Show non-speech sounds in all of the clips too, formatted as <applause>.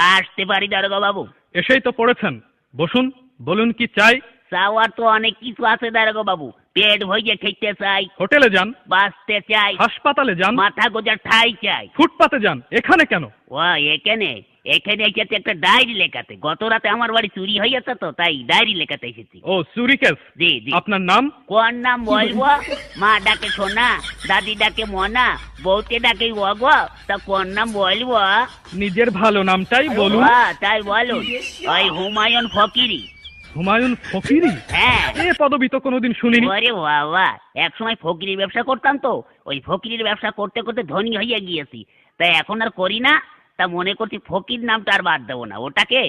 আসতে পারি দারোগা বাবু। এসেই তো পড়েছেন। বসুন বলুন কি চাই। চাওয়ার তো অনেক কিছু আছে দারোগা বাবু। পেট ভরিয়ে খেতে চাই। হোটেলে যান বাঁচতে চাই। হাসপাতালে যান মাথা গোজার ঠাই চাই। ফুটপাতে যান এখানে কেন? ও এখানে এখানে এসেছে একটা ডায়েরি লেখাতে। গত রাতে আমার বাড়ি চুরি হয়েছে তো তাই ডায়েরি লেখাতে এসেছি। ও চুরি কেস? জি জি। আপনার নাম? কোন নাম বলব? মা ডাকে সোনা দাদি ডাকে মনা বউতে ডাকে অগ তা কোন নাম বলব? নিজের ভালো নামটাই বলুন। তাই বলুন। ওই হুমায়ুন ফকিরি। হুমায়ুন ফকিরি? হ্যাঁ। এ পদবি তো কোনোদিন শুনিনি। ওরে বাবা এক সময় ফকিরির ব্যবসা করতাম তো। ওই ফকিরির ব্যবসা করতে করতে ধনী হয়ে গিয়েছি। তাই এখন আর করি না তা মনে করছি ফকির নামটা আর বাদ দেবো না। ওটাকে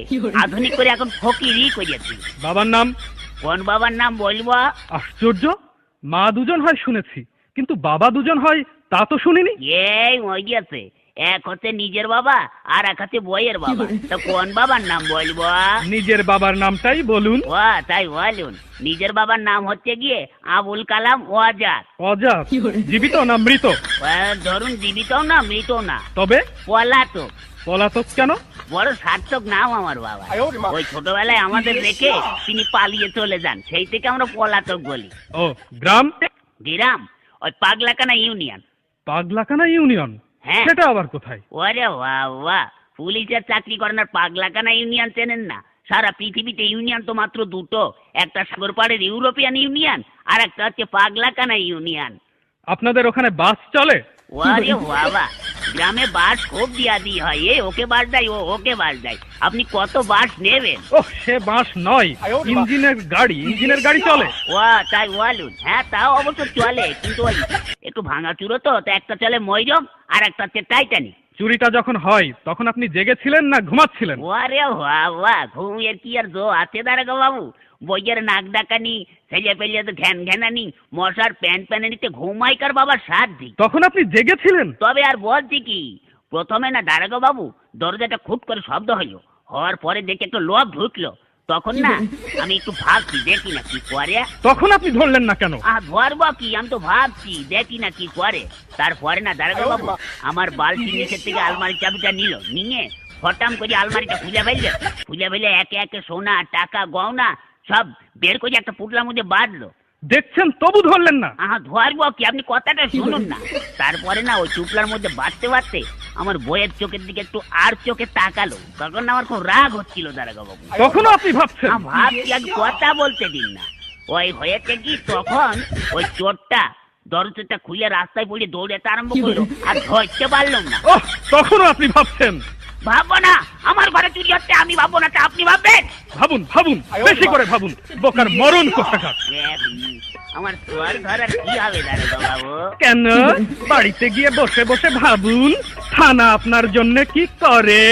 আধুনিক করে এখন ফকিরই করেছি। বাবার নাম? কোন বাবার নাম বলব? আশ্চর্য মা দুজন হয় শুনেছি কিন্তু বাবা দুজন হয় তা তো শুনিনি? এই গেছে এক হচ্ছে নিজের বাবা আর এক হচ্ছে বইয়ের বাবা। <laughs> তা কোন বাবার নাম বলব? নিজের বাবার নামটাই বলুন। ও তাই বলুন। নিজের বাবার নাম হচ্ছে গিয়ে আবুল কালাম ওয়াজাদ। অজাত জীবিত না মৃত? ধরুন জীবিত না মৃত না। তবে? পলাতক। পলাতক কেন? বড় সার্থক নাম আমার বাবা। ওই ছোটবেলায় আমাদের রেখে তিনি পালিয়ে চলে যান। সেই থেকে আমরা পলাতক বলি। ও গ্রাম? গ্রাম। ওই পাগলাকানা ইউনিয়ন। পাগলাকানা ইউনিয়ন? হ্যাঁ। সেটা আবার কোথায়? ওরে বাবা পুলিশের চাকরি করেন আর পাগলাকানা ইউনিয়ন চেনেন না? সারা পৃথিবীতে ইউনিয়ন তো মাত্র দুটো। একটা সাগর পাড়ের ইউরোপিয়ান ইউনিয়ন আর একটা হচ্ছে পাগলাকানা ইউনিয়ন। আপনাদের ওখানে বাস চলে? ওরে বাবা গ্রামে বাস খুব দিয়া দি হয়। এ ওকে বাস দেয় ও ওকে বাস দেয়। আপনি কত বাস নেবেন? ও সে বাস নয়। ইঞ্জিনের গাড়ি ইঞ্জিনের গাড়ি চলে। ও তাই বলুন। হ্যাঁ তাও অবশ্য চলে কিন্তু ওই একটু ভাঙাচুরো তো তো একটা চলে ময়রম আর একটা হচ্ছে টাইটানিক চুরিটা যখন হয় তখন আপনি জেগেছিলেন না ঘুমাচ্ছিলেন? ওরে বাবা ঘুমের কি আর জো আছে দাঁড়াগো বাবু? বইয়ের নাক ডাকানি ছেলে পেলিয়ে তো ঘ্যান ঘ্যানানি মশার প্যান প্যানানিতে ঘুমাইকার বাবার সাধ্যি তখন আপনি জেগেছিলেন? তবে আর বলছি কি প্রথমে না দাঁড়াগো বাবু দরজাটা খুব করে শব্দ হইল হওয়ার পরে দেখে একটু লোভ ঢুকলো। তখন না আমি একটু ভাবছি দেখি না কি করে। তখন আপনি ধরলেন না কেন? ধরবো কি? আমি তো ভাবছি দেখি না কি করে। তারপরে না দাঁড়াগো বাবু আমার বালতি নিচের থেকে আলমারি চাবিটা নিল নিয়ে হঠাম করে আলমারিটা খুলে ফেললে খুলে ফেলে একে একে সোনা টাকা গয়না সব বের করে একটা পুটলার মধ্যে বাঁধলো। দেখছেন তবু ধরলেন না। আহা ধরবো কি? আপনি কথাটা শুনুন না। তারপরে না ওই চুপলার মধ্যে বাঁধতে বাঁধতে আমার বইয়ের চোখের দিকে একটু আর চোখে তাকালো। তখন আমার খুব রাগ হচ্ছিল দাঁড়াগো বাবু তখনও আপনি ভাবছেন? ভাবছি আগে কথা বলতে দিন না। ওই হয়েছে কি তখন ওই চোরটা দরজাটা খুলে রাস্তায় পড়ে দৌড়াতে আরম্ভ করল আর ধরতে পারলাম না। ও তখনও আপনি ভাবছেন? ভাববো না আমার ঘরে চুরি হচ্ছে আমি ভাববো না তা আপনি ভাববেন? ভাবুন ভাবুন বেশি করে ভাবুন বোকার মরণ কোথাকার? আমার ধরার কি হবে বাবু? কেন? বাড়িতে গিয়ে বসে বসে ভাবুন। থানা আপনার জন্য কি করে?